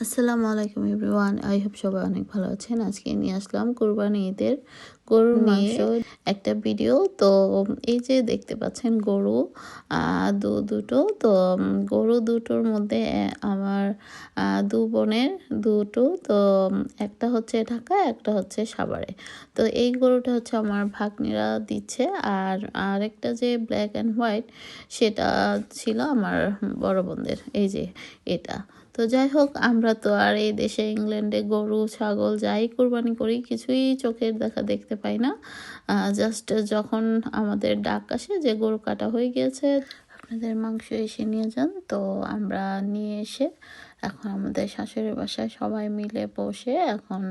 আসসালামু আলাইকুম everyone. I hope সবাই অনেক ভালো আছেন। আজকে নিয়ে আসলাম কোরবানি ঈদের গরুর মাংস। একটা ভিডিও। তো এই যে দেখতে পাচ্ছেন গরু দু দুটো। তো গরু দুটোর মধ্যে আমার দু বোনের দুটো। তো একটা হচ্ছে ঢাকা একটা হচ্ছে সাভারে। তো এই গরুটা হচ্ছে আমার ভাগ্নিরা দিচ্ছে। আর আরেকটা যে ব্ল্যাক অ্যান্ড হোয়াইট সেটা ছিল আমার বড় বোনদের। এই যে এটা। তো যাই হোক, আমরা তো আর এই দেশে ইংল্যান্ডে গরু, ছাগল যাই কোরবানি করি, কিছুই চোখের দেখা দেখতে পাই না। জাস্ট যখন আমাদের ডাক আসে যে গরু কাটা হয়ে গিয়েছে, আপনাদের মাংস এসে নিয়ে যান, তো আমরা নিয়ে এসে এখন আমাদের শাশুড়ির বাসায় সবাই মিলে বসে এখন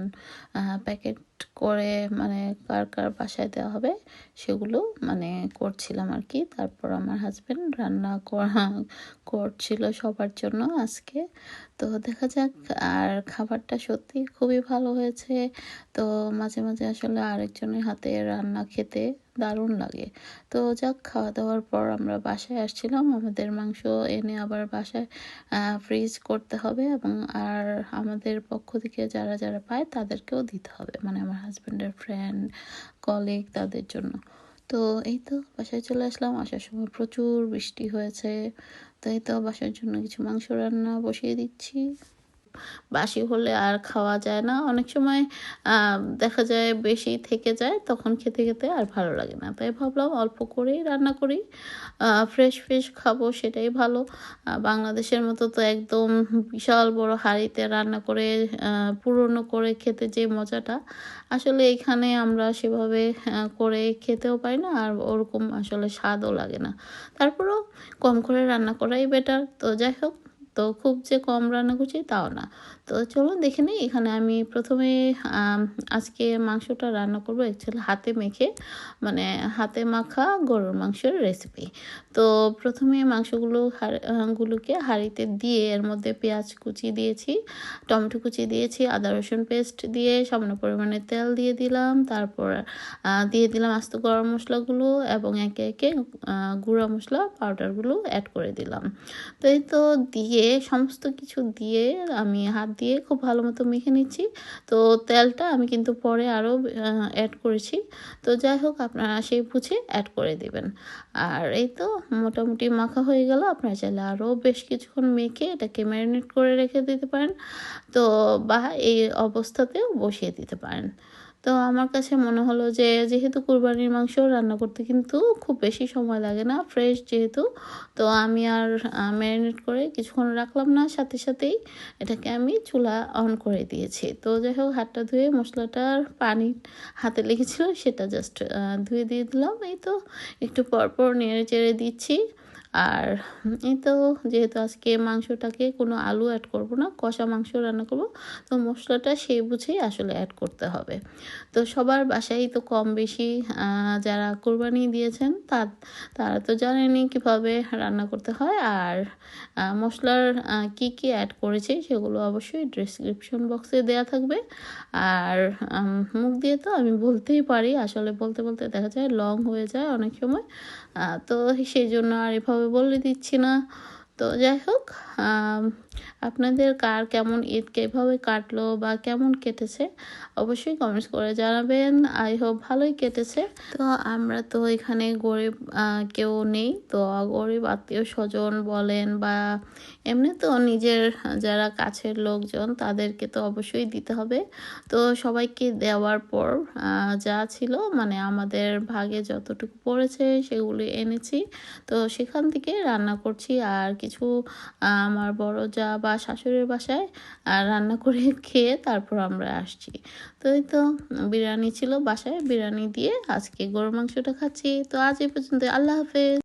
প্যাকেট করে মানে কার কার বাসায় দেওয়া হবে সেগুলো মানে করছিলাম আর কি। তারপর আমার হাজব্যান্ড রান্না করা করছিল সবার জন্য আজকে। তো দেখা যাক, আর খাবারটা সত্যি খুবই ভালো হয়েছে। তো মাঝে মাঝে আসলে আরেকজনের হাতে রান্না খেতে দারুণ লাগে। তো যাক খাওয়া দাওয়ার পর আমরা বাসায় আসছিলাম। আমাদের মাংস এনে আবার বাসায় ফ্রিজ করতে হবে এবং আর আমাদের পক্ষ থেকে যারা যারা পায় তাদেরকেও দিতে হবে। মানে আমার হাজব্যান্ডের ফ্রেন্ড কলিগ তাদের জন্য। তো এই তো বাসায় চলে আসলাম। আসার সময় প্রচুর বৃষ্টি হয়েছে। তো এই তো বাসার জন্য কিছু মাংস রান্না বসিয়ে দিচ্ছি। বাসি হলে আর খাওয়া যায় না। অনেক সময় দেখা যায় বেশি থেকে যায়, তখন খেতে খেতে আর ভালো লাগে না। তাই ভাবলাম অল্প করেই রান্না করি। ফ্রেশ ফ্রেশ খাব সেটাই ভালো। বাংলাদেশের মতো তো একদম বিশাল বড় হাঁড়িতে রান্না করে পুরনো করে খেতে যে মজাটা, আসলে এখানে আমরা সেভাবে করে খেতেও পাই না আর ওরকম আসলে স্বাদও লাগে না। তারপরেও কম করে রান্না করাই বেটার তো যাই হোক তো খুব যে কম রান্না করছি তাও না। তো চলুন দেখে নিই, এখানে আমি প্রথমে আজকে মাংসটা রান্না করব অ্যাকচুয়ালি হাতে মেখে মানে হাতে মাখা গরুর মাংসের রেসিপি তো প্রথমে মাংসগুলো গুলোকে হাঁড়িতে দিয়ে এর মধ্যে পেঁয়াজ কুচি দিয়েছি, টমেটো কুচি দিয়েছি, আদা, রসুন পেস্ট দিয়ে সামান্য পরিমাণে তেল দিয়ে দিলাম, তারপর দিয়ে দিলাম আস্ত গরম মশলাগুলো এবং একে একে গুঁড়া মশলা পাউডারগুলো অ্যাড করে দিলাম। তো এই তো দিয়ে সমস্ত কিছু দিয়ে আমি হাত দিয়ে খুব ভালো মতো মেখে নিচ্ছি। তো তেলটা আমি কিন্তু পরে আরও অ্যাড করেছি। তো যাই হোক, আপনারা সেই বুঝে অ্যাড করে দিবেন। আর এই তো মোটামুটি মাখা হয়ে গেল। আপনারা চাইলে আরও বেশ কিছুক্ষণ মেখে এটাকে ম্যারিনেট করে রেখে দিতে পারেন। তো বা এই অবস্থাতেও বসিয়ে দিতে পারেন। তো আমার কাছে মনে হলো যে, যেহেতু কুরবানির মাংস রান্না করতে কিন্তু খুব বেশি সময় লাগে না ফ্রেশ যেহেতু, তো আমি আর ম্যারিনেট করে কিছুক্ষণ রাখলাম না, সাথে সাথেই এটাকে আমি চুলা অন করে দিয়েছি। তো যাই হোক, হাতটা ধুয়ে মশলাটার পানি হাতে লেগেছিল, সেটা জাস্ট ধুয়ে দিয়ে দিলাম। এই তো, একটু পরপর নেড়ে চেড়ে দিচ্ছি। আর এই তো যেহেতু আজকে মাংসটাকে কোনো আলু অ্যাড করব না, কষা মাংস রান্না করব, তো মশলাটা সেই বুঝেই আসলে অ্যাড করতে হবে। তো সবার বাসায় তো কম বেশি যারা কোরবানি দিয়েছেন তা তারা তো জানেনই কীভাবে রান্না করতে হয়। আর মশলার কি কি অ্যাড করেছে সেগুলো অবশ্যই ডিসক্রিপশন বক্সে দেওয়া থাকবে। আর মুখ দিয়ে তো আমি বলতেই পারি, আসলে বলতে বলতে দেখা যায় লং হয়ে যায় অনেক সময়। তো সেই জন্য আর এভাবে বলে দিচ্ছি না। তো যাই হোক আপনাদের কার কেমন ঈদ, কীভাবে কাটলো বা কেমন কেটেছে, অবশ্যই কমেন্টস করে জানাবেন। আই হোপ ভালোই কেটেছে। তো আমরা তো এখানে গরিব কেউ নেই। তো গরিব আত্মীয় স্বজন বলেন বা এমনি তো নিজের, যারা কাছের লোকজন, তাদেরকে তো অবশ্যই দিতে হবে। তো সবাইকে দেওয়ার পর যা ছিল মানে আমাদের ভাগে যতটুকু পড়েছে, সেগুলি এনেছি। তো সেখান থেকে রান্না করছি। আর কিছু আমার বড় যা বা শাশুড়ির বাসায় রান্না করে খেয়ে তারপর আমরা আসছি। তো এই তো বিরিয়ানি ছিল বাসায়, বিরিয়ানি দিয়ে আজকে গরু মাংসটা খাচ্ছি। তো আজ এই পর্যন্ত আল্লাহ হাফেজ।